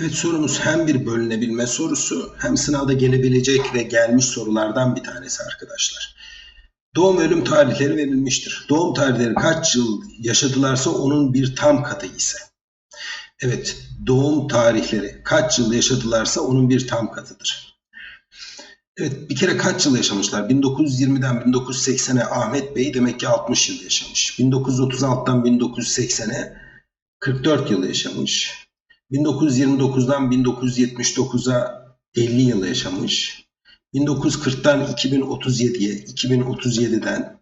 Evet sorumuz hem bir bölünebilme sorusu hem sınavda gelebilecek ve gelmiş sorulardan bir tanesi arkadaşlar. Doğum ölüm tarihleri verilmiştir. Doğum tarihleri kaç yıl yaşadılarsa onun bir tam katı ise. Evet doğum tarihleri kaç yıl yaşadılarsa onun bir tam katıdır. Evet bir kere kaç yıl yaşamışlar? 1920'den 1980'e Ahmet Bey demek ki 60 yıl yaşamış. 1936'dan 1980'e 44 yıl yaşamış. 1929'dan 1979'a 50 yıl yaşamış. 1940'tan 2037'ye, 2037'den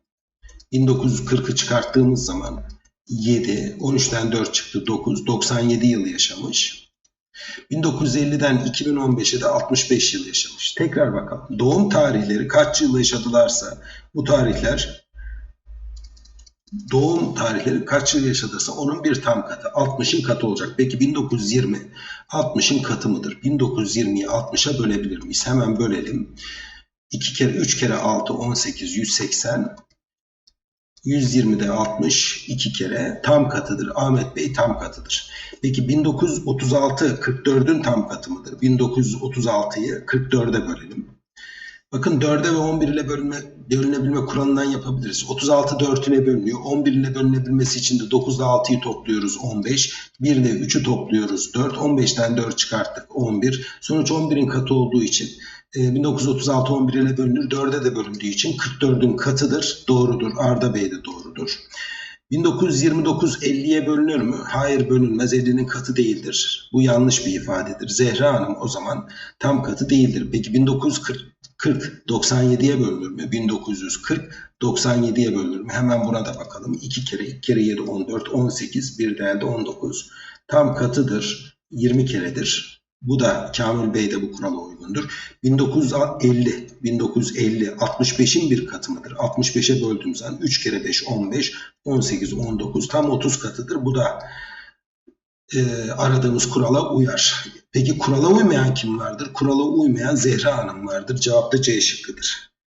1940'ı çıkarttığımız zaman 7, 13'ten 4 çıktı 9, 97 yıl yaşamış. 1950'den 2015'e de 65 yıl yaşamış. Tekrar bakalım. Doğum tarihleri kaç yıl yaşadılarsa bu tarihler doğum tarihleri kaç yıl yaşadıysa onun bir tam katı. 60'ın katı olacak. Peki 1920 60'ın katı mıdır? 1920'yi 60'a bölebilir miyiz? Hemen bölelim. 2 kere 3 kere 6 18 180 120'de 60 2 kere tam katıdır. Ahmet Bey tam katıdır. Peki 1936 44'ün tam katı mıdır? 1936'yı 44'e bölelim. Bakın 4'e ve 11 ile bölünme, bölünebilme kuralından yapabiliriz. 36 4 ile bölünüyor. 11 ile bölünebilmesi için de 9 ile 6'yı topluyoruz 15. 1 ile 3'ü topluyoruz 4. 15'ten 4 çıkarttık 11. Sonuç 11'in katı olduğu için e, 1936 11 ile bölünür. 4'e de bölündüğü için 44'ün katıdır. Doğrudur. Arda Bey de doğrudur. 1929 50'ye bölünür mü? Hayır bölünmez. 50'nin katı değildir. Bu yanlış bir ifadedir. Zehra Hanım o zaman tam katı değildir. Peki 1940 40 97'ye bölünür mü? 1940 97'ye bölünür mü? Hemen buna da bakalım. 2 kere 2 kere 7 14 18 bir de elde 19. Tam katıdır. 20 keredir. Bu da Kamil Bey de bu kurala uygundur. 1950 1950 65'in bir katı mıdır? 65'e böldüğümüz zaman 3 kere 5 15 18 19 tam 30 katıdır. Bu da e, aradığımız kurala uyar. Peki kurala uymayan kim vardır? Kurala uymayan Zehra Hanım vardır. Cevap da C şıkkıdır.